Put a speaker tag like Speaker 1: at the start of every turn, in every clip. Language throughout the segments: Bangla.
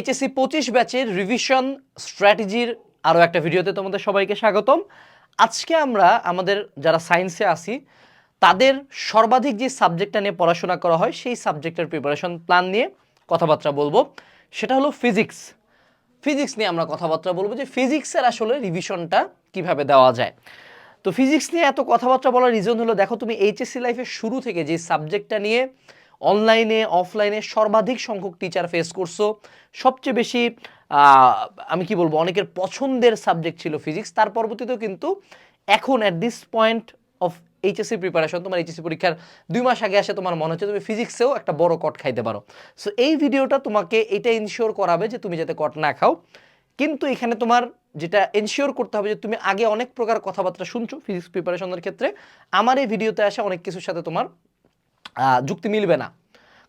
Speaker 1: এইচএসসি পঁচিশ ব্যাচের রিভিশন স্ট্র্যাটেজির আরও একটা ভিডিওতে তোমাদের সবাইকে স্বাগতম। আজকে আমরা আমাদের যারা সায়েন্সে আসি তাদের সর্বাধিক যে সাবজেক্টটা নিয়ে পড়াশোনা করা হয়, সেই সাবজেক্টের প্রিপারেশন প্ল্যান নিয়ে কথাবার্তা বলব। সেটা হলো ফিজিক্স ফিজিক্স নিয়ে আমরা কথাবার্তা বলব যে ফিজিক্সের আসলে রিভিশনটা কীভাবে দেওয়া যায়। তো ফিজিক্স নিয়ে এত কথাবার্তা বলার রিজন হলো, দেখো তুমি এইচএসসি লাইফের শুরু থেকে যে সাবজেক্টটা নিয়ে অনলাইনে, অফলাইনে সর্বাধিক সংখ্যক টিচার ফেস করছ। সবচেয়ে বেশি আমি কি বলব, অনেকের পছন্দের সাবজেক্ট ছিল ফিজিক্স তার পরবর্তীতেও কিন্তু এখন at this point of HSC preparation তোমার এইচএসসি পরীক্ষার দুই মাস আগে আসে তোমার মনে হচ্ছে তুমি ফিজিক্সেও একটা বড় কট খাইতে পারো। সো এই ভিডিওটা তোমাকে এটা ইনশিওর করাবে যে তুমি যাতে কট না খাও। কিন্তু এখানে তোমার যেটা এনশিওর করতে হবে যে তুমি আগে অনেক প্রকার কথাবার্তা শুনছো ফিজিক্স প্রিপারেশনের ক্ষেত্রে। আমার এই ভিডিওতে আসা অনেক কিছুর সাথে তোমার যুক্তি মিলবে না।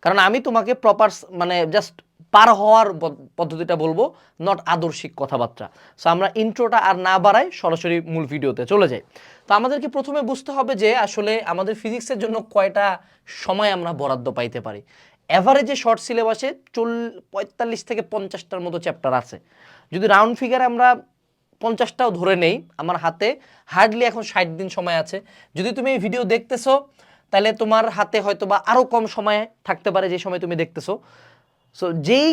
Speaker 1: কারণ আমি তোমাকে প্রপার মানে জাস্ট পার হওয়ার পদ- পদ্ধতিটা বলব নট আদর্শিক কথাবার্তা। সো আমরা ইন্ট্রোটা আর না বাড়াই, সরাসরি মূল ভিডিওতে চলে যাই। তো আমাদেরকে প্রথমে বুঝতে হবে যে, আসলে আমাদের ফিজিক্সের জন্য কয়টা সময় আমরা বরাদ্দ পাইতে পারি। অ্যাভারেজে শর্ট সিলেবাসে চল, পঁয়তাল্লিশ থেকে পঞ্চাশটার মতো চ্যাপ্টার আছে। যদি রাউন্ড ফিগার আমরা পঞ্চাশটাও ধরে নেই, আমার হাতে হার্ডলি এখন ষাট দিন সময় আছে। যদি তুমি এই ভিডিও দেখতেছো তাহলে তোমার হাতে হয়তো বা আরও কম সময় থাকতে পারে যে সময় তুমি দেখতেছো। সো যেই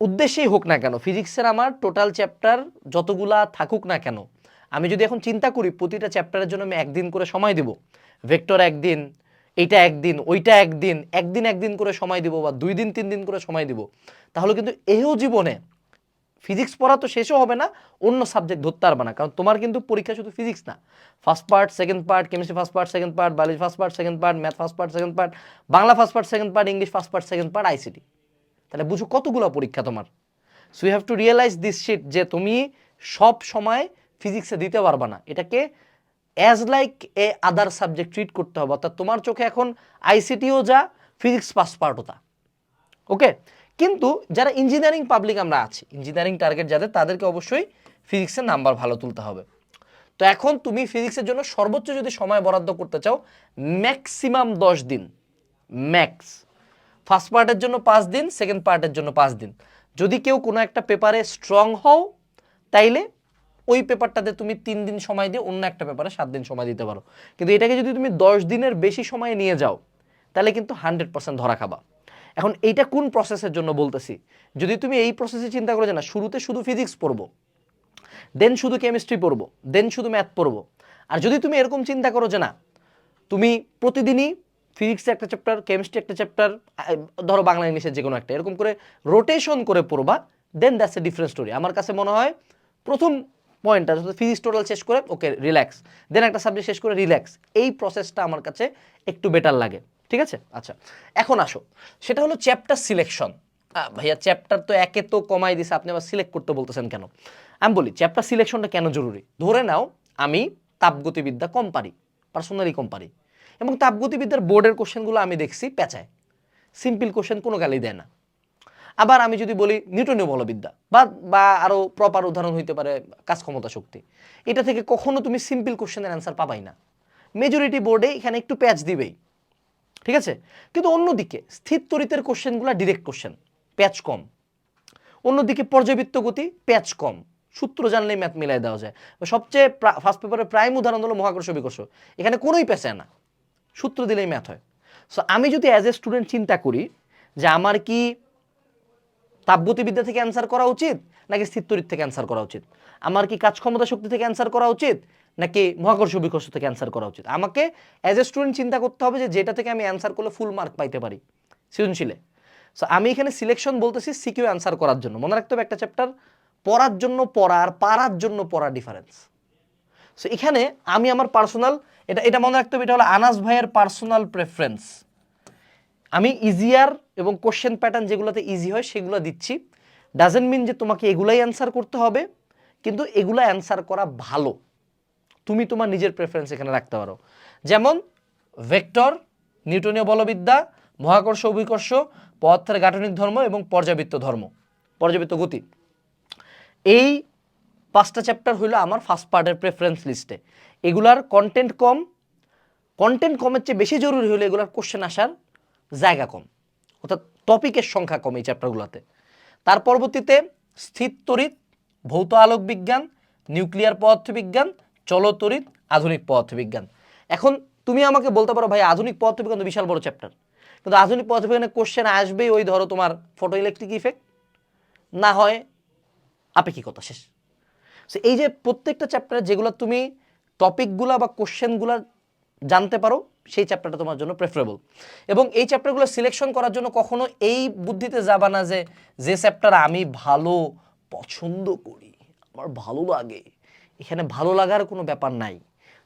Speaker 1: উদ্দেশ্যেই হোক না কেন, ফিজিক্সের আমার টোটাল চ্যাপ্টার যতগুলা থাকুক না কেন, আমি যদি এখন চিন্তা করি প্রতিটা চ্যাপ্টারের জন্য আমি একদিন করে সময় দিব ভেক্টর একদিন এইটা একদিন, ওইটা একদিন একদিন একদিন করে সময় দিব বা দুই দিন, তিন দিন করে সময় দিব, তাহলে কিন্তু এও জীবনে ফিজিক্স পড়া তো শেষও হবে না, অন্য সাবজেক্ট ধরতে পারবে না, কারণ তোমার কিন্তু পরীক্ষা শুধু ফিজিক্স না। First part second part chemistry first part second part biology first part second part math first part second part Bangla first part second part English first part second part ICT তাহলে বুঝো কতগুলো পরীক্ষা তোমার। So you have to realize this shit যে তুমি সব সময় ফিজিক্সে দিতে পারবে না। এটাকে as like a other subject treat করতে হবে। অর্থাৎ তোমার চোখে এখন আইসিটিও যা ফিজিক্স পাস পার্টও তা। ওকে কিন্তু যারা ইঞ্জিনিয়ারিং পাবলিক আমরা আছি ইঞ্জিনিয়ারিং টার্গেট যাদের, তাদেরকে অবশ্যই ফিজিক্সের নাম্বার ভালো তুলতে হবে। তো এখন তুমি ফিজিক্সের জন্য সর্বোচ্চ যদি সময় বরাদ্দ করতে চাও ম্যাক্সিমাম দশ দিন ম্যাক্স ফার্স্ট পার্টের জন্য পাঁচ দিন সেকেন্ড পার্টের জন্য পাঁচ দিন। যদি কেউ কোনো একটা পেপারে স্ট্রং হও, তাইলে ওই পেপারটাতে তুমি তিন দিন সময় দিয়ে অন্য একটা পেপারে সাত দিন সময় দিতে পারো। কিন্তু এটাকে যদি তুমি দশ দিনের বেশি সময় নিয়ে যাও, তাহলে কিন্তু হান্ড্রেড পার্সেন্ট ধরা খাবা। এখন এইটা কোন প্রসেসের জন্য বলতেছি? যদি তুমি এই প্রসেসে চিন্তা করে না, শুরুতে শুধু ফিজিক্স পড়ব দেন শুধু কেমিস্ট্রি পড়ব দেন শুধু ম্যাথ পড়ব, আর যদি তুমি এরকম চিন্তা করো যে না, তুমি প্রতিদিনই ফিজিক্সে একটা চ্যাপ্টার কেমিস্ট্রি একটা চ্যাপ্টার ধরো বাংলা, ইংলিশের যে কোনো একটা, এরকম করে রোটেশন করে পড়বা then that's a different story আমার কাছে মনে হয় প্রথম পয়েন্টটা ফিজিক্স টোটাল শেষ করে ওকে রিল্যাক্স দেন একটা সাবজেক্ট শেষ করে রিল্যাক্স এই প্রসেসটা আমার কাছে একটু বেটার লাগে। ঠিক আছে? আচ্ছা এখন আসো। সেটা হলো চ্যাপ্টার সিলেকশন ভাইয়া চ্যাপ্টার তো একে তো কমাই দিছে, আপনি আবার সিলেক্ট করতে বলতেছেন কেন? আমি বলি চ্যাপ্টার সিলেকশনটা কেন জরুরি? ধরে নাও, আমি তাপগতিবিদ্যা কম পারি পার্সোনালি কম পারি এবং তাপগতিবিদ্যার বোর্ডের কোশ্চেনগুলো আমি দেখছি পেঁচায়। সিম্পল কোশ্চেন কোনো গালি দেয় না। আবার আমি যদি বলি নিউটনীয় বলবিদ্যা, বা বা আরও প্রপার উদাহরণ হইতে পারে কাজ ক্ষমতা শক্তি, এটা থেকে কখনো তুমি সিম্পল কোশ্চেনের অ্যান্সার পাবাই না। মেজরিটি বোর্ডে এখানে একটু প্যাচ দিবেই। ঠিক আছে? কিন্তু অন্যদিকে স্থির তরিতের কোশ্চেনগুলো ডিরেক্ট কোশ্চেন প্যাচ কম। অন্যদিকে পর্যাবৃত্ত গতি প্যাচ কম। সূত্র জানলেই ম্যাথ মিলাই দেওয়া যায়। সবচেয়ে ফার্স্ট পেপারের প্রাইম উদাহরণ হলো মহাকর্ষ বিকর্ষ। এখানে কোনোই পেঁচে না। সূত্র দিলেই ম্যাথ হয়। সো আমি যদি অ্যাজ এ স্টুডেন্ট চিন্তা করি যে আমার কি তাপগতিবিদ্যা থেকে অ্যান্সার করা উচিত নাকি স্থিরতরিত থেকে অ্যান্সার করা উচিত? আমার কি কাজ ক্ষমতা শক্তি থেকে অ্যান্সার করা উচিত? নাকি মহাকর্ষ বিকর্ষ থেকে অ্যান্সার করা উচিত? আমাকে অ্যাজ এ স্টুডেন্ট চিন্তা করতে হবে যে যেটা থেকে আমি অ্যান্সার করলে ফুল মার্ক পাইতে পারি। সৃজনশীলে। সো আমি এখানে সিলেকশন বলতেছি সিকিউ অ্যান্সার করার জন্য। মনে রাখতে হবে একটা চ্যাপ্টার পড়ার জন্য পড়া আর পারার জন্য পড়া ডিফারেন্স সো এখানে আমি আমার পার্সোনাল এটা এটা মনে রাখতে হবে, এটা হলো আনাস ভাইয়ের পার্সোনাল প্রেফারেন্স আমি ইজিয়ার এবং কোশ্চেন প্যাটার্ন যেগুলোতে ইজি হয় সেগুলো দিচ্ছি। ডাজেন্ট মিন যে তোমাকে এগুলাই অ্যান্সার করতে হবে, কিন্তু এগুলো অ্যান্সার করা ভালো। তুমি তোমার নিজের প্রেফারেন্স এখানে রাখতে পারো। যেমন ভেক্টর নিউটনীয় বলবিদ্যা, মহাকর্ষ অভিকর্ষ পদার্থের গাঠনিক ধর্ম এবং পর্যাবৃত্ত ধর্ম, পর্যাবৃত্ত গতি। এই পাঁচটা চ্যাপ্টার হইল আমার ফার্স্ট পার্টের প্রেফারেন্স লিস্টে এগুলার কন্টেন্ট কম কন্টেন্ট কমের চেয়ে বেশি জরুরি হলে এগুলার কোশ্চেন আসার জায়গা কম, অর্থাৎ টপিকের সংখ্যা কম এই চ্যাপ্টারগুলোতে তার পরবর্তীতে স্থির তড়িৎ, ভৌত আলোক বিজ্ঞান নিউক্লিয়ার পদার্থবিজ্ঞান চলতড়িৎ আধুনিক পদার্থবিজ্ঞান। এখন তুমি আমাকে বলতে পারো, ভাই, আধুনিক পদার্থবিজ্ঞান তো বিশাল বড় চ্যাপ্টার কিন্তু আধুনিক পদার্থবিজ্ঞানের কোশ্চেন আসবেই ওই, ধরো, তোমার ফটো ইলেকট্রিক ইফেক্ট না হয় আপেক্ষিকতা শেষ। সো এই যে প্রত্যেকটা চ্যাপ্টারে যেগুলো তুমি টপিকগুলো বা কোশ্চেনগুলো জানতে পারো, সেই চ্যাপ্টারটা তোমার জন্য প্রেফারেবল এবং এই চ্যাপ্টারগুলো সিলেকশন করার জন্য কখনো এই বুদ্ধিতে যাবা না যে যে চ্যাপ্টার আমি ভালো পছন্দ করি, আমার ভালো লাগে। এখানে ভালো লাগার কোনো ব্যাপার নাই।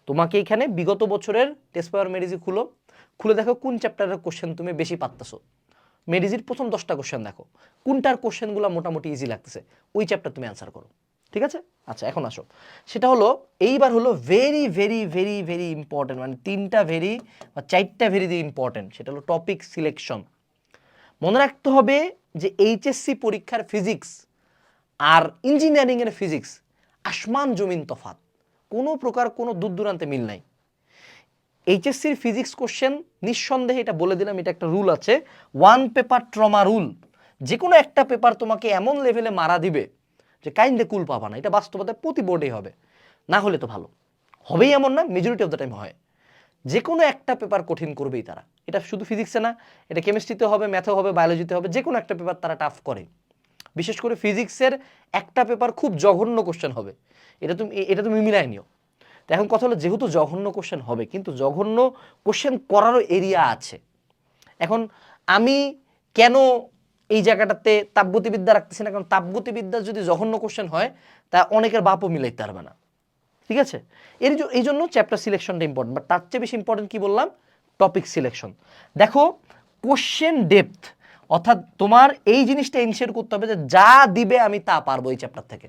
Speaker 1: তোমাকে এখানে বিগত বছরের টেস্ট পেপার মেডিজি খুলো। খুলে দেখো কোন চ্যাপ্টারের কোশ্চেন তুমি বেশি পাত্তাছো মেডিজির প্রথম দশটা কোশ্চেন দেখো। কোনটার কোশ্চেনগুলো মোটামুটি ইজি লাগতেছে, ওই চ্যাপ্টার তুমি অ্যান্সার করো। ঠিক আছে? আচ্ছা এখন আসো। সেটা হলো, এইবার হলো very very very very important মানে তিনটা ভেরি বা চারটা ভেরি ইম্পর্টেন্ট সেটা হলো টপিক সিলেকশন মনে রাখতে হবে যে এইচএসসি পরীক্ষার ফিজিক্স আর ইঞ্জিনিয়ারিংয়ের ফিজিক্স আসমান জমিন তফাত কোনো প্রকার কোনো দূর দূরান্তে মিল নাই। এইচএসসির ফিজিক্স কোশ্চেন, নিঃসন্দেহে এটা বলে দিলাম, এটা একটা রুল আছে। One paper trauma rule. যে কোনো একটা পেপার তোমাকে এমন লেভেলে মারা দিবে যে কাইন্ডে কুল পাবা না। এটা বাস্তবতায় প্রতি বোর্ডেই হবে। না হলে তো ভালো। হবেই এমন না মেজরিটি অফ দ্য টাইম হয়। যে কোনো একটা পেপার কঠিন করবেই তারা। এটা শুধু ফিজিক্সে না, এটা কেমিস্ট্রিতে হবে ম্যাথে হবে বায়োলজিতে হবে যে কোনো একটা পেপার তারা টাফ করে। বিশেষ করে ফিজিক্সের একটা পেপার খুব জঘন্য কোশ্চেন হবে। এটা তুমি এটা তুমি মিলাই নিও। তো এখন কথা হলো যেহেতু জঘন্য কোশ্চেন হবে, কিন্তু জঘন্য কোশ্চেন করারও এরিয়া আছে। এখন আমি কেন এই জায়গাটাতে তাপগতিবিদ্যা রাখতেছি না? কারণ তাপগতিবিদ্যা যদি জঘন্য কোশ্চেন হয়, তা অনেকের বাপও মিলাইতে পারবে না। ঠিক আছে? এর এই জন্য চ্যাপ্টার সিলেকশনটা ইম্পর্টেন্ট বাট তার চেয়ে বেশি ইম্পর্টেন্ট কি বললাম? টপিক সিলেকশন দেখো কোশ্চেন ডেপথ অর্থাৎ তোমার এই জিনিসটা এনশিওর করতে হবে যে যা দিবে আমি তা পারব এই চ্যাপ্টার থেকে।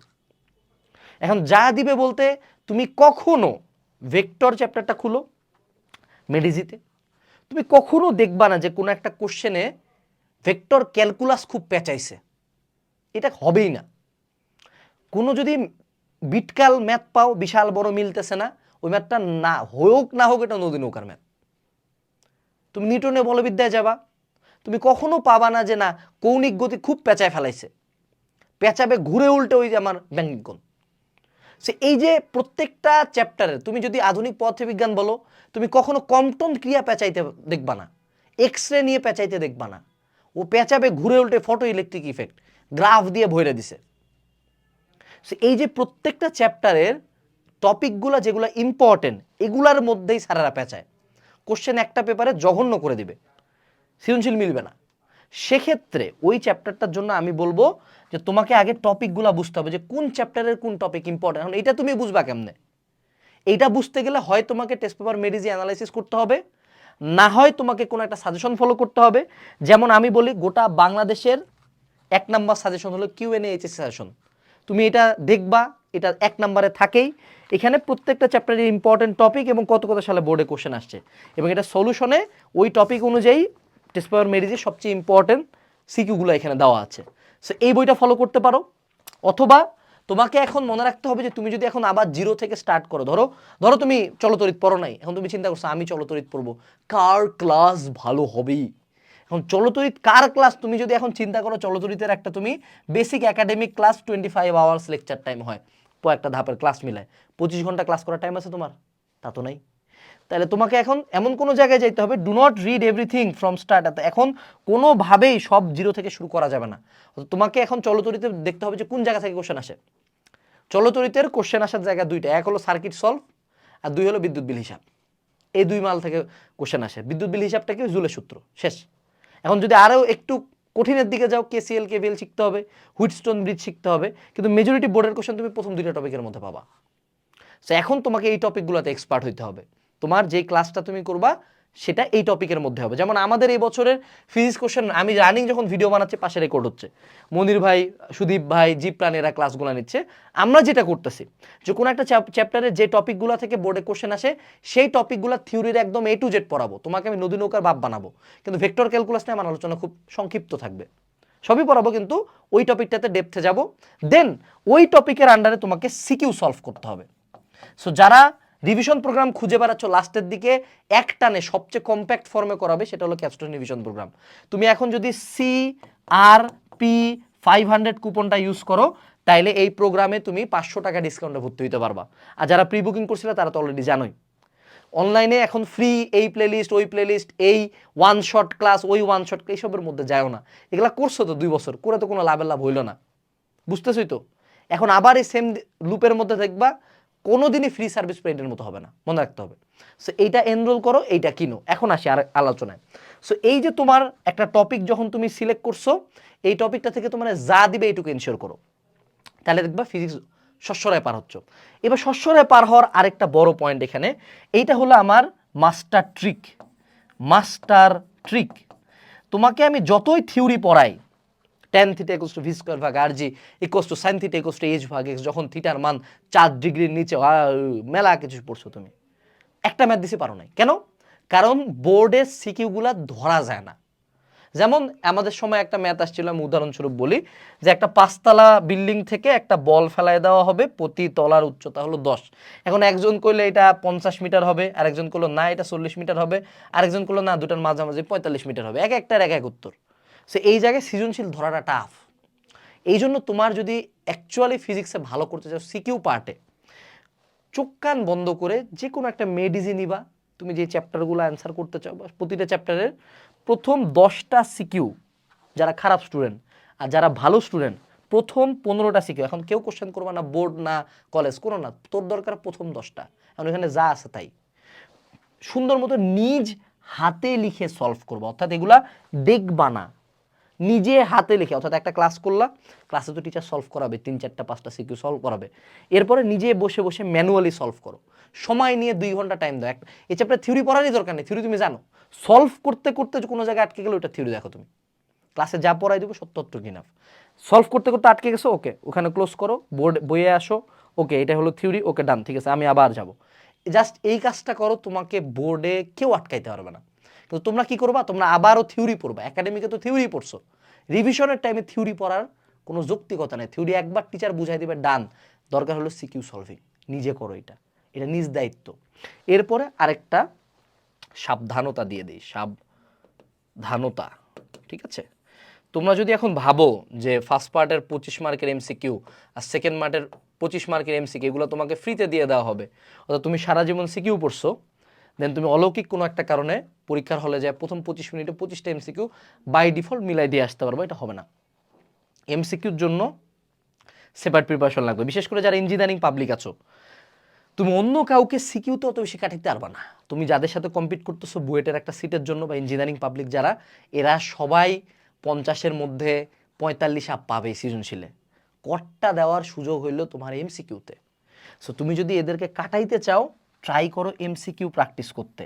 Speaker 1: এখন যা দিবে বলতে তুমি কখনো ভেক্টর চ্যাপ্টারটা খুলো মেডিজিতে তুমি কখনো দেখবা না যে কোনো একটা কোশ্চেনে ভেক্টর ক্যালকুলাস খুব পেঁচাইছে। এটা হবেই না। কোনো যদি বিটকাল ম্যাথ পাও, বিশাল বড় মিলতেছে না, ওই ম্যাথটা না, হোক না হোক এটা নদী নৌকার ম্যাথ তুমি নিউটনের বলবিদ্যায় যাবা। তুমি কখনো পাবা না যে না, কৌণিক গতি খুব পেঁচায় ফেলাইছে। পেঁচাবে ঘুরে উল্টে ওই যে আমার ব্যাঙ্গিক কোণ। সে এই যে প্রত্যেকটা চ্যাপ্টারে তুমি যদি আধুনিক পদার্থবিজ্ঞান বলো, তুমি কখনো কমটন ক্রিয়া পেঁচাইতে দেখবা না। এক্স রে নিয়ে পেঁচাইতে দেখবা না। ও পেঁচাবে ঘুরে উল্টে ফটো ইলেকট্রিক ইফেক্ট গ্রাফ দিয়ে ভরে দিছে। সে এই যে প্রত্যেকটা চ্যাপ্টারের টপিকগুলো যেগুলো ইম্পর্টেন্ট এগুলার মধ্যেই সারারা পেঁচায়। কোশ্চেন একটা পেপারে জঘন্য করে দিবে। সৃজনশীল মিলবে না। সেক্ষেত্রে ওই চ্যাপ্টারটার জন্য আমি বলব যে তোমাকে আগে টপিকগুলো বুঝতে হবে যে কোন চ্যাপ্টারের কোন টপিক ইম্পর্টেন্ট এখন এটা তুমি বুঝবা কেমনে? এইটা বুঝতে গেলে হয় তোমাকে টেস্ট পেপার মেডিজি অ্যানালাইসিস করতে হবে, না হয় তোমাকে কোনো একটা সাজেশন ফলো করতে হবে। যেমন আমি বলি গোটা বাংলাদেশের এক নাম্বার সাজেশন হলো কিউ এন এইচএস সাজেশন তুমি এটা দেখবা, এটা এক নাম্বারে থাকেই। এখানে প্রত্যেকটা চ্যাপ্টারের ইম্পর্টেন্ট টপিক এবং কত কত সালে বোর্ডে কোশ্চেন আসছে। এবং এটা সলিউশনে ওই টপিক অনুযায়ী টেস্ট পেপার মেডিজের সবচেয়ে ইম্পর্টেন্ট সিকিউগুলো এখানে দেওয়া আছে। সো এই বইটা ফলো করতে পারো। অথবা তোমাকে এখন মনে রাখতে হবে যে তুমি যদি এখন আবার জিরো থেকে স্টার্ট করো, ধরো ধরো তুমি চলতরিত পড়ো নাই, এখন তুমি চিন্তা করছ, আমি চলতরিত পড়ব, কার ক্লাস ভালো হবেই? এখন চলতরিত, কার ক্লাস তুমি যদি এখন চিন্তা করো চলতরিতের একটা, তুমি basic academic class twenty five hours lecture time হয়। একটা ধাপের ক্লাস মিলায়। পঁচিশ ঘণ্টা ক্লাস করার টাইম আছে তোমার? তা তো নাই। তাহলে তোমাকে এখন এমন কোনো জায়গায় যাইতে হবে do not read everything from start এখন কোনোভাবেই সব জিরো থেকে শুরু করা যাবে না। তোমাকে এখন চলতরিতে দেখতে হবে যে কোন জায়গা থেকে কোশ্চেন আসে। চলতরিতের কোশ্চেন আসার জায়গা দুইটা, এক হলো সার্কিট সলভ আর দুই হলো বিদ্যুৎ বিল হিসাব। এই দুই মাল থেকে কোশ্চেন আসে। বিদ্যুৎ বিল হিসাবটা কি? জুলের সূত্র। শেষ। এখন যদি আরও একটু কঠিনের দিকে যাও কেসিএল কেভিএল শিখতে হবে হুইটস্টোন ব্রিজ শিখতে হবে, কিন্তু মেজরিটি বোর্ডের কোশ্চেন তুমি প্রথম দুইটা টপিকের মধ্যে পাবা। সো এখন তোমাকে এই টপিকগুলোতে এক্সপার্ট হইতে হবে। তোমার যেই ক্লাসটা তুমি করবা, সেটা এই টপিকের মধ্যে হবে। যেমন আমাদের এই বছরের ফিজিক্স কোশ্চেন আমি রানিং যখন ভিডিও বানাচ্ছি, পাশে রেকর্ড হচ্ছে। মনির ভাই, সুদীপ ভাই জীব প্রাণেরা ক্লাসগুলো নিচ্ছে। আমরা যেটা করতেছি, যে কোনো একটা চ্যাপ্টারে যে টপিকগুলো থেকে বোর্ডে কোশ্চেন আসে, সেই টপিকগুলো থিওরির একদম এ টু জেড পড়াবো। তোমাকে আমি নদী নৌকার বাপ বানাবো। কিন্তু ভেক্টর ক্যালকুলাস নিয়ে আমার আলোচনা খুব সংক্ষিপ্ত থাকবে। সবই পড়াবো কিন্তু ওই টপিকটাতে ডেপথে যাব। দেন ওই টপিকের আন্ডারে তোমাকে সিকিউ সলভ করতে হবে। সো যারা রিভিশন প্রোগ্রাম খুঁজে বেড়াচ্ছ লাস্টের দিকে, এক টানে সবচেয়ে কম্প্যাক্ট ফর্মে করাবে, সেটা হলো ক্যাপস্টোন রিভিশন প্রোগ্রাম তুমি এখন যদি C R P five hundred কুপনটা use করো, তাইলে এই প্রোগ্রামে তুমি পাঁচশো টাকা ডিসকাউন্টে ভর্তি হতে পারবা। আর যারা প্রি বুকিং করছিলে, তারা তো অলরেডি জানোই। অনলাইনে এখন ফ্রি এই প্লেলিস্ট ওই প্লেলিস্ট এই ওয়ান শট ক্লাস ওই ওয়ান শট এইসবের মধ্যে যায়ও না। এগুলো করছ তো দুই বছর, করে তো কোনো লাভের লাভ হইল না। বুঝতেছই তো? এখন আবার এই সেম লুপের মধ্যে দেখবা কোনো দিনই ফ্রি সার্ভিস পেইন্টের মতো হবে না। মনে রাখতে হবে। সো এইটা এনরোল করো, এইটা কিনো। এখন আসি আর আলোচনায়। সো এই যে তোমার একটা টপিক যখন তুমি সিলেক্ট করছ, এই টপিকটা থেকে তোমার যা দিবে এইটুকু এনশিওর করো। তাহলে দেখবা ফিজিক্স শস্যরায় পার হচ্ছ। এবার শস্যরায় পার হওয়ার আরেকটা বড় পয়েন্ট এখানে। এইটা হলো আমার মাস্টার ট্রিক মাস্টার ট্রিক তোমাকে আমি যতই থিওরি পড়াই tan theta equals to v square ভাগ r g equals to sine theta equals to h ভাগ এক্স যখন থিটার মান চার ডিগ্রির নিচে মেলা কিছু পড়ছো তুমি। একটা ম্যাথ দিতে পারো নাই। কেন? কারণ বোর্ডের সিকিউগুলা ধরা যায় না। যেমন আমাদের সময় একটা ম্যাথ আসছিল, আমি উদাহরণস্বরূপ বলি, যে একটা পাঁচতলা বিল্ডিং থেকে একটা বল ফেলায় দেওয়া হবে, প্রতি তলার উচ্চতা হলো দশ। এখন একজন কইলে এটা পঞ্চাশ মিটার হবে, আরেকজন করল না, এটা চল্লিশ মিটার হবে, আরেকজন করল না, দুটার মাঝামাঝি পঁয়তাল্লিশ মিটার হবে। এক একটার এক এক উত্তর। সো এই জায়গায় সৃজনশীল ধরাটা টাফ এই জন্য তোমার যদি অ্যাকচুয়ালি ফিজিক্সে ভালো করতে চাও সিকিউ পার্টে চোখ কান বন্ধ করে যে কোনো একটা মেডিজি নিবা। তুমি যে চ্যাপ্টারগুলো অ্যান্সার করতে চাও, বা প্রতিটা চ্যাপ্টারের প্রথম দশটা সিকিউ যারা খারাপ স্টুডেন্ট আর যারা ভালো স্টুডেন্ট প্রথম পনেরোটা সিকিউ এখন কেউ কোশ্চেন করবে না বোর্ড না কলেজ কোনো না। তোর দরকার প্রথম দশটা। এখন এখানে যা আছে তাই। সুন্দর মতো নিজ হাতে লিখে সলভ করব। অর্থাৎ এগুলা দেখবা না। নিজে হাতে লিখে, অর্থাৎ একটা ক্লাস করলা ক্লাসে তো টিচার সলভ করাবে, তিন, চারটা, পাঁচটা সিকিউ সলভ করাবে। এরপরে নিজে বসে বসে ম্যানুয়ালি সলভ করো। সময় নিয়ে দুই ঘণ্টা টাইম দাও। একটা এই চ্যাপ্টার থিওরি পড়ারই দরকার নেই থিওরি তুমি জানো। সলভ করতে করতে কোনো জায়গায় আটকে গেলে ওটা থিওরি দেখো তুমি। ক্লাসে যা পড়াই দেবো সত্তর কিনাফ সলভ করতে করতে আটকে গেছো, ওকে, ওখানে ক্লোজ করো বোর্ড বইয়ে আসো, ওকে, এটা হলো থিওরি ওকে ডান ঠিক আছে, আমি আবার যাব। জাস্ট এই কাজটা করো, তোমাকে বোর্ডে কেউ আটকাইতে পারবে না। কিন্তু তোমরা কি করবা? তোমরা আবারও থিওরি পড়বা। একাডেমিকে তো থিওরি পড়ছো। রিভিশনের টাইমে থিওরি পড়ার কোনো যৌক্তিকতা নেই। থিওরি একবার টিচার বুঝাই দিবে ডান দরকার হলো সিকিউ সলভিং নিজে করো এটা। এটা নিজ দায়িত্ব। এরপরে আরেকটা সাবধানতা দিয়ে দিই। সাবধানতা। ঠিক আছে? তোমরা যদি এখন ভাবো যে ফার্স্ট পার্টের পঁচিশ মার্কের এমসিকিউ আর সেকেন্ড মার্কের পঁচিশ মার্কের এমসিকিউ এগুলো তোমাকে ফ্রিতে দিয়ে দেওয়া হবে, অর্থাৎ তুমি সারা জীবন সিকিউ পড়ছো দেন তুমি অলৌকিক কোনো একটা কারণে পরীক্ষার হলে যায় প্রথম পঁচিশ মিনিটে পঁচিশটা এমসিকিউ বাই ডিফল্ট মিলাই দিয়ে আসতে পারব, এটা হবে না। এমসিকিউর জন্য সেপারেট প্রিপারেশন লাগবে। বিশেষ করে যারা ইঞ্জিনিয়ারিং পাবলিক আছো, তুমি অন্য কাউকে সিকিউতে অত বেশি কাটাতে পারবা না। তুমি যাদের সাথে কম্পিট করতেছো বুয়েটের একটা সিটের জন্য বা ইঞ্জিনিয়ারিং পাবলিক যারা, এরা সবাই পঞ্চাশের মধ্যে পঁয়তাল্লিশ আপ পাবে সৃজনশীলে। কটটা দেওয়ার সুযোগ হইল তোমার এমসিকিউতে সো তুমি যদি এদেরকে কাটাইতে চাও ট্রাই করো এমসিকিউ প্র্যাকটিস করতে।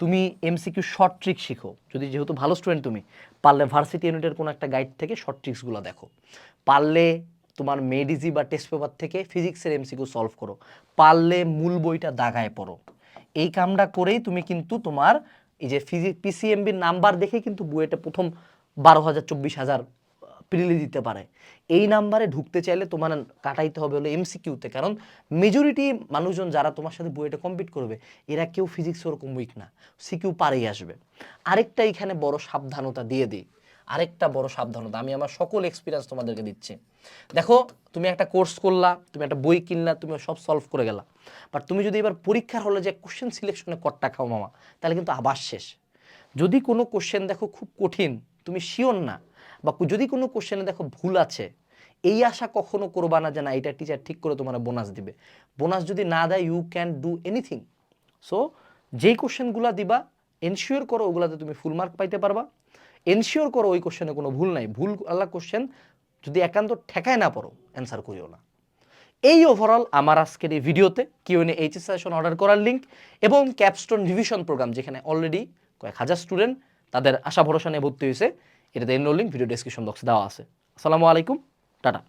Speaker 1: তুমি এমসিকিউ শর্ট ট্রিক শিখো। যদি যেহেতু ভালো স্টুডেন্ট তুমি, পারলে ভার্সিটি ইউনিটের কোনো একটা গাইড থেকে শর্ট ট্রিক্সগুলো দেখো। পারলে তোমার মেডিজি বা টেস্ট পেপার থেকে ফিজিক্সের এমসিকিউ সলভ করো। পারলে মূল বইটা দাগায় পড়ো। এই কামটা করেই তুমি কিন্তু তোমার এই যে ফিজিক পিসিএমবির নাম্বার দেখে কিন্তু বুয়েটে প্রথম বারো হাজার, চব্বিশ হাজার প্রিলি দিতে পারে। এই নাম্বারে ঢুকতে চাইলে তোমার কাটাইতে হবে হলো এমসিকিউতে কারণ মেজরিটি মানুষজন যারা তোমার সাথে বুয়েটে কমপ্লিট করবে, এরা কেউ ফিজিক্স ওরকম উইক না। সিকিউ পারেই আসবে। আরেকটা এখানে বড় সাবধানতা দিয়ে দিই। আরেকটা বড় সাবধানতা। আমি আমার সকল এক্সপিরিয়েন্স তোমাদেরকে দিচ্ছি। দেখো, তুমি একটা কোর্স করলা, তুমি একটা বই কিনলা, তুমি সব সলভ করে গেলা। বাট তুমি যদি এবার পরীক্ষার হলে যে কোশ্চেন সিলেকশনে কট্টা খাও মামা, তাহলে কিন্তু আবার শেষ। যদি কোনো কোশ্চেন দেখো খুব কঠিন, তুমি শিওর না বা যদি কোনো কোশ্চেনে দেখো ভুল আছে, এই আশা কখনো করবা না যে না এটা টিচার ঠিক করে তোমার বোনাস দিবে। বোনাস যদি না দেয় you can do anything so যেই কোশ্চেনগুলো দিবা এনশিওর করো ওগুলাতে তুমি ফুল মার্ক পাইতে পারবা। এনশিওর করো ওই কোশ্চেনে কোনো ভুল নাই। ভুল আল্লাহ কোশ্চেন যদি একান্ত ঠেকায় না পড়ো অ্যান্সার করিও না। এই ওভারঅল আমার আজকের এই ভিডিওতে Q N HS session order করার লিঙ্ক এবং ক্যাপস্টোন রিভিশন প্রোগ্রাম যেখানে অলরেডি কয়েক হাজার স্টুডেন্ট তাদের আশা ভরসা নিয়ে ভর্তি হয়েছে। এটাতে এনরোল লিঙ্ক ভিডিও ডেসক্রিপশন বক্সে দেওয়া আছে। আসসালামু আলাইকুম টাটা।